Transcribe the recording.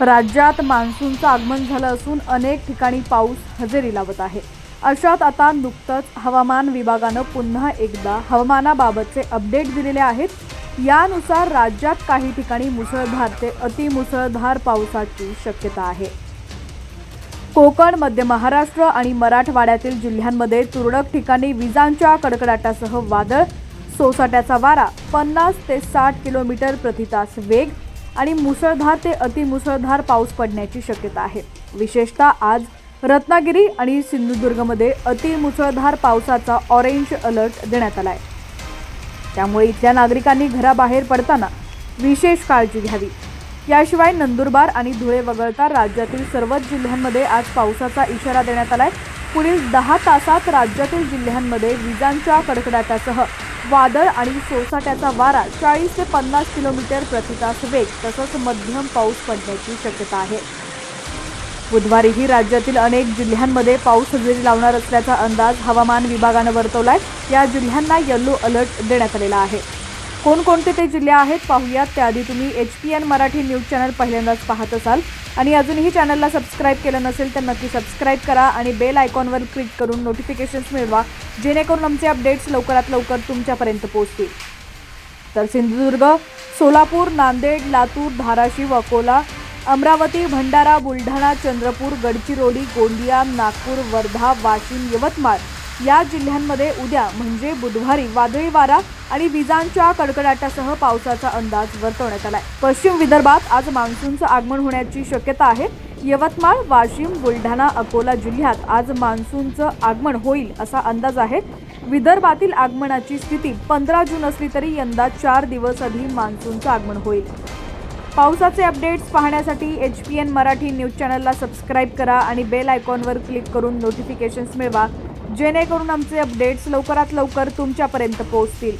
राज्यात मान्सूनचं आगमन झालं असून अनेक ठिकाणी पाऊस हजेरी लावत आहे. अशात आता नुकतंच हवामान विभागानं पुन्हा एकदा हवामानाबाबतचे अपडेट दिलेले आहेत. यानुसार राज्यात काही ठिकाणी मुसळधार ते अतिमुसळधार पावसाची शक्यता आहे. कोकण मध्य महाराष्ट्र आणि मराठवाड्यातील जिल्ह्यांमध्ये तुरळक ठिकाणी विजांच्या कडकडाटासह वादळ. सोसाट्याचा वारा पन्नास ते साठ किलोमीटर प्रति तास वेग. आणि मुसळधार ते अतिमुसळधार पाऊस पडण्याची शक्यता आहे. विशेषतः आज रत्नागिरी आणि सिंधुदुर्गमध्ये अतिमुसळधार पावसाचा ऑरेंज अलर्ट देण्यात आला आहे त्यामुळे इथल्या नागरिकांनी घराबाहेर पडताना विशेष काळजी घ्यावी. याशिवाय नंदुरबार आणि धुळे वगळता राज्यातील सर्वच जिल्ह्यांमध्ये आज पावसाचा इशारा देण्यात आला आहे पुढील दहा तासात राज्यातील जिल्ह्यांमध्ये विजांच्या कडकडाटासह वादळ आणि सोसाट्याचा वारा चाळीस ते पन्नास किलोमीटर प्रतितास वेग तसंच मध्यम पाऊस पडण्याची शक्यता आहे. बुधवारीही राज्यातील अनेक जिल्ह्यांमध्ये पाऊस हजेरी लावणार असल्याचा अंदाज हवामान विभागानं वर्तवलाय. या जिल्ह्यांना येल्लो अलर्ट देण्यात आलेला आहे. कोणकोणते ते जिल्हे आहेत पाहूयात. त्याआधी तुम्ही H P N Marathi news channel पहिल्यांदाच पाहत असाल. आणि अजूनही चॅनलला सबस्क्राईब केलं नसेल तर नक्की सबस्क्राईब करा आणि बेल आयकॉनवर क्लिक करून नोटिफिकेशन्स मिळवा जेणेकरून आमचे अपडेट्स लवकरात लवकर तुमच्यापर्यंत पोहोचतील. तर सिंधुदुर्ग सोलापूर नांदेड लातूर धाराशिव अकोला अमरावती भंडारा बुलढाणा चंद्रपूर गडचिरोली गोंदिया नागपूर वर्धा वाशिम यवतमाळ या जिल्ह्यांमध्ये उद्या म्हणजे बुधवारी वादळी वारा आणि विजांच्या कडकडाटासह पावसाचा अंदाज वर्तवण्यात आलाय. पश्चिम विदर्भात आज मान्सूनचं आगमन होण्याची शक्यता आहे. यवतमाळ वाशिम बुलढाणा अकोला जिल्ह्यात आज मान्सूनचं आगमन होईल असा अंदाज आहे. विदर्भातील आगमनाची स्थिती पंधरा जून असली तरी यंदा चार दिवस आधी मान्सूनचं आगमन होईल. पावसाचे अपडेट्स पाहण्यासाठी H P N Marathi news चॅनलला सबस्क्राईब करा आणि बेल आयकॉनवर क्लिक करून नोटिफिकेशन्स मिळवा. जेणेकरून आमचे अपडेट्स लवकरात लवकर तुमच्यापर्यंत पोहोचतील.